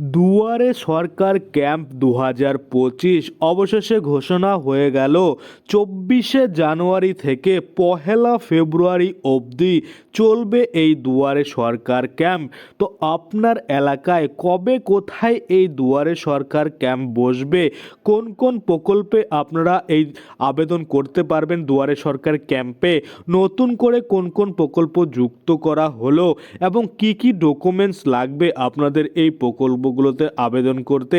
দুয়ারে সরকার ক্যাম্প দু হাজার পঁচিশ অবশেষে ঘোষণা হয়ে গেল, চব্বিশে জানুয়ারি থেকে পহেলা ফেব্রুয়ারি অবধি চলবে এই দুয়ারে সরকার ক্যাম্প। তো আপনার এলাকায় কবে কোথায় এই দুয়ারে সরকার ক্যাম্প বসবে? কোন কোন প্রকল্পে আপনারা এই আবেদন করতে পারবেন দুয়ারে সরকার ক্যাম্পে? নতুন করে কোন কোন প্রকল্প যুক্ত করা হলো? এবং কি কি ডকুমেন্টস লাগবে আপনাদের এই প্রকল্পগুলোতে আবেদন করতে।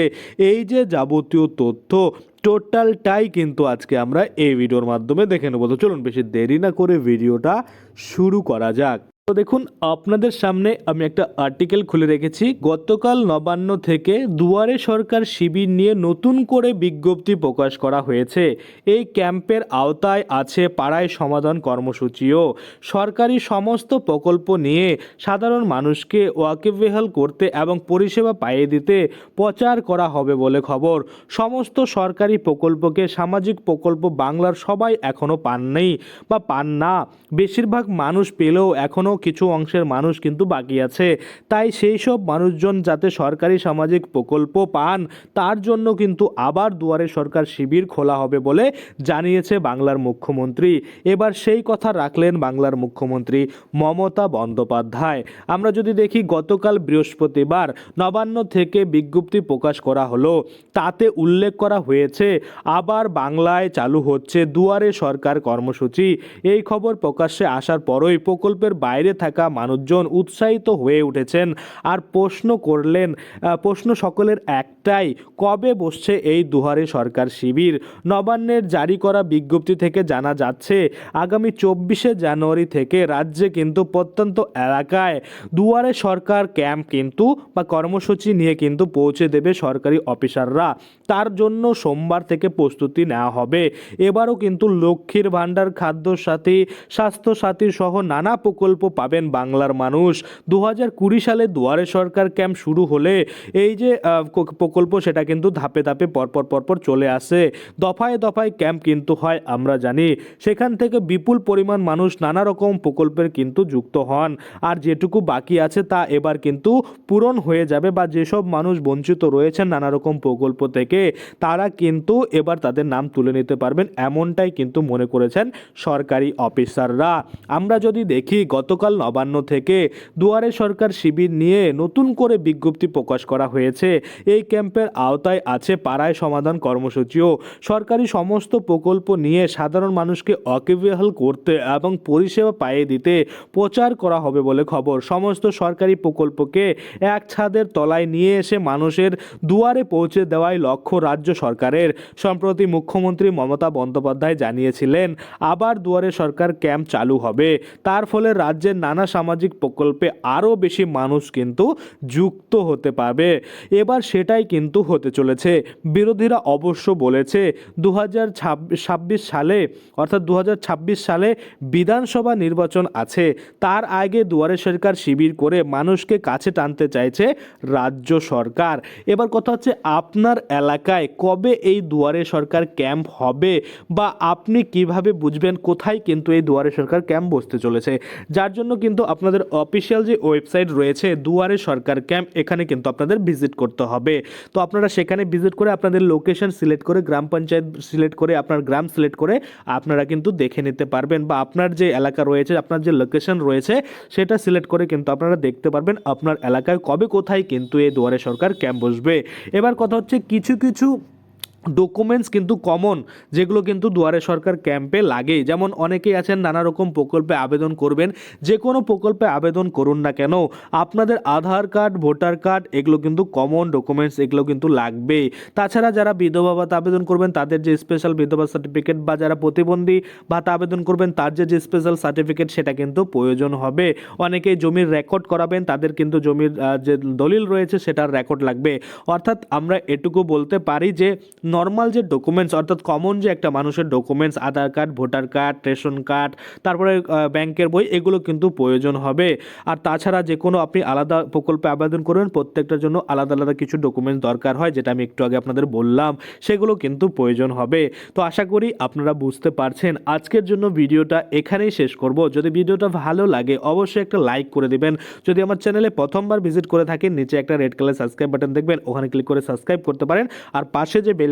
এই যে যাবতীয় তথ্য, টোটালটাই কিন্তু আজকে আমরা এই ভিডিওর মাধ্যমে দেখে নেব। তো চলুন বেশি দেরি না করে ভিডিওটা শুরু করা যাক। তো দেখুন, আপনাদের সামনে আমি একটা আর্টিকেল খুলে রেখেছি। গতকাল নবান্ন থেকে দুয়ারে সরকার শিবির নিয়ে নতুন করে বিজ্ঞপ্তি প্রকাশ করা হয়েছে। এই ক্যাম্পের আওতায় আছে পাড়ায় সমাধান কর্মসূচিও। সরকারি সমস্ত প্রকল্প নিয়ে সাধারণ মানুষকে ওয়াকিবহাল করতে এবং পরিষেবা পাইয়ে দিতে প্রচার করা হবে বলে খবর। সমস্ত সরকারি প্রকল্পকে সামাজিক প্রকল্প বাংলার সবাই এখনও পাননি বা পান না। বেশিরভাগ মানুষ পেলেও এখনও কিছু অংশের মানুষ কিন্তু বাকি আছে। তাই সেই সব মানুষজন যাতে সরকারি সামাজিক প্রকল্প পান, তার জন্য কিন্তু আবার দুয়ারে সরকার শিবির খোলা হবে বলে জানিয়েছে বাংলার মুখ্যমন্ত্রী। এবার সেই কথা রাখলেন বাংলার মুখ্যমন্ত্রী মমতা বন্দ্যোপাধ্যায়। আমরা যদি দেখি, গতকাল বৃহস্পতিবার নবান্ন থেকে বিজ্ঞপ্তি প্রকাশ করা হলো। তাতে উল্লেখ করা হয়েছে, আবার বাংলায় চালু হচ্ছে দুয়ারে সরকার কর্মসূচি। এই খবর প্রকাশ্যে আসার পরই প্রকল্পের বাইরে থাকা মানুষজন উৎসাহিত হয়ে উঠেছেন। আর প্রশ্ন করলেন প্রশ্ন সকলের একটাই, কবে বসছে এই দুয়ারে সরকার শিবির? নবান্নের জারি করা বিজ্ঞপ্তি থেকে জানা যাচ্ছে, আগামী চব্বিশে জানুয়ারি থেকে রাজ্যে কিন্তু প্রত্যন্ত এলাকায় দুয়ারে সরকার ক্যাম্প কিন্তু বা কর্মসূচি নিয়ে কিন্তু পৌঁছে দেবে সরকারি অফিসাররা। তার জন্য সোমবার থেকে প্রস্তুতি নেওয়া হবে। এবারও কিন্তু লক্ষ্মীর ভাণ্ডার খাদ্য সাথী স্বাস্থ্য সাথী সহ নানা প্রকল্প পাবেন বাংলার মানুষ। দু হাজার কুড়ি সালে দুয়ারে সরকার ক্যাম্প শুরু হলে এই যে প্রকল্প সেটা কিন্তু ধাপে ধাপে পরপর পরপর চলে আসে। দফায় দফায় ক্যাম্প কিন্তু হয়, আমরা জানি। সেখান থেকে বিপুল পরিমাণ মানুষ নানা রকম প্রকল্পের কিন্তু যুক্ত হন। আর যেটুকু বাকি আছে তা এবার কিন্তু পূরণ হয়ে যাবে বা যেসব মানুষ বঞ্চিত রয়েছেন নানা রকম প্রকল্প থেকে, তারা কিন্তু এবার তাদের নাম তুলে নিতে পারবেন। এমনটাই কিন্তু মনে করেছেন সরকারি অফিসাররা। আমরা যদি দেখি গতকাল নবান্ন থেকে দুয়ারে সরকার শিবির নিয়ে নতুন করে বিজ্ঞপ্তি প্রকাশ করা হয়েছে। এই ক্যাম্পের আওতায় আছে পাড়ায় সমাধান কর্মসূচিও। সরকারি সমস্ত প্রকল্প নিয়ে সাধারণ মানুষকে অকিবহাল করতে এবং পরিষেবা পাইয়ে দিতে প্রচার করা হবে বলে খবর। সমস্ত সরকারি প্রকল্পকে এক ছাদের তলায় নিয়ে এসে মানুষের দুয়ারে পৌঁছে দেওয়াই লক্ষ্য রাজ্য সরকারের। সম্প্রতি মুখ্যমন্ত্রী মমতা বন্দ্যোপাধ্যায় জানিয়েছিলেন, আবার দুয়ারে সরকার ক্যাম্প চালু হবে। তার ফলে রাজ্যের নানা সামাজিক প্রকল্পে আরও বেশি মানুষ কিন্তু যুক্ত হতে পারবে। এবার সেটাই কিন্তু হতে চলেছে। বিরোধীরা অবশ্য বলেছে দু হাজার ছাব্বিশ সালে, অর্থাৎ দু হাজার ছাব্বিশ সালে বিধানসভা নির্বাচন আছে। তার আগে দুয়ারে সরকার শিবির করে মানুষকে কাছে টানতে চাইছে রাজ্য সরকার। এবার কথা হচ্ছে, আপনার এলাকায় কবে এই দুয়ারে সরকার ক্যাম্প হবে বা আপনি কীভাবে বুঝবেন কোথায় কিন্তু এই দুয়ারে সরকার ক্যাম্প বসতে চলেছে? যার জন্য কিন্তু আপনাদের অফিসিয়াল যে ওয়েবসাইট রয়েছে দুয়ারে সরকার ক্যাম্প এখানে কিন্তু আপনাদের ভিজিট করতে হবে। তো আপনারা সেখানে ভিজিট করে আপনাদের লোকেশন সিলেক্ট করে গ্রাম পঞ্চায়েত সিলেক্ট করে আপনার গ্রাম সিলেক্ট করে আপনারা কিন্তু দেখে নিতে পারবেন বা আপনার যে এলাকা রয়েছে, আপনার যে লোকেশন রয়েছে, সেটা সিলেক্ট করে কিন্তু আপনারা দেখতে পারবেন আপনার এলাকায় কবে কোথায় কিন্তু এই দুয়ারে সরকার ক্যাম্প বসবে। এবার কথা হচ্ছে কিছু কিছু ডকুমেন্টস কিন্তু কমন যেগুলো কিন্তু দুয়ারে সরকার ক্যাম্পে লাগে যেমন অনেকেই আছেন নানা রকম প্রকল্পে আবেদন করবেন। যে কোনো প্রকল্পে আবেদন করুন না কেন, আপনাদের আধার কার্ড, ভোটার কার্ড, এগুলো কিন্তু কমন ডকুমেন্টস এগুলো কিন্তু লাগবেই। তাছাড়া যারা বিধবা ভাতা আবেদন করবেন, তাদের যে স্পেশাল বিধবা সার্টিফিকেট বা যারা প্রতিবন্ধী ভাতা আবেদন করবেন, তার যে যে স্পেশাল সার্টিফিকেট সেটা কিন্তু প্রয়োজন হবে। অনেকেই জমির রেকর্ড করাবেন, তাদের কিন্তু জমির যে দলিল রয়েছে, সেটার রেকর্ড লাগবে। অর্থাৎ আমরা এটুকু বলতে পারি যে নর্মাল যে ডকুমেন্টস অর্থাৎ কমন যে একটা মানুষের documents Aadhaar card, voter card, ration card, তারপরে ব্যাংকের বই, এগুলো কিন্তু প্রয়োজন হবে। আর তাছাড়া যে কোনো আপনি আলাদা প্রকল্পে আবেদন করবেন, প্রত্যেকটার জন্য আলাদা আলাদা কিছু ডকুমেন্টস দরকার হয়, যেটা আমি একটু আগে আপনাদের বললাম। সেগুলো কিন্তু প্রয়োজন হবে। তো আশা করি আপনারা বুঝতে পারছেন। আজকের জন্য ভিডিওটা এখানেই শেষ করব। যদি ভিডিওটা ভালো লাগে, অবশ্যই একটা লাইক করে দিবেন। যদি আমার চ্যানেলে প্রথমবার ভিজিট করে থাকেন, নিচে একটা রেড কালার সাবস্ক্রাইব বাটন দেখবেন, ওখানে ক্লিক করে সাবস্ক্রাইব করতে পারেন। আর পাশে যে বেল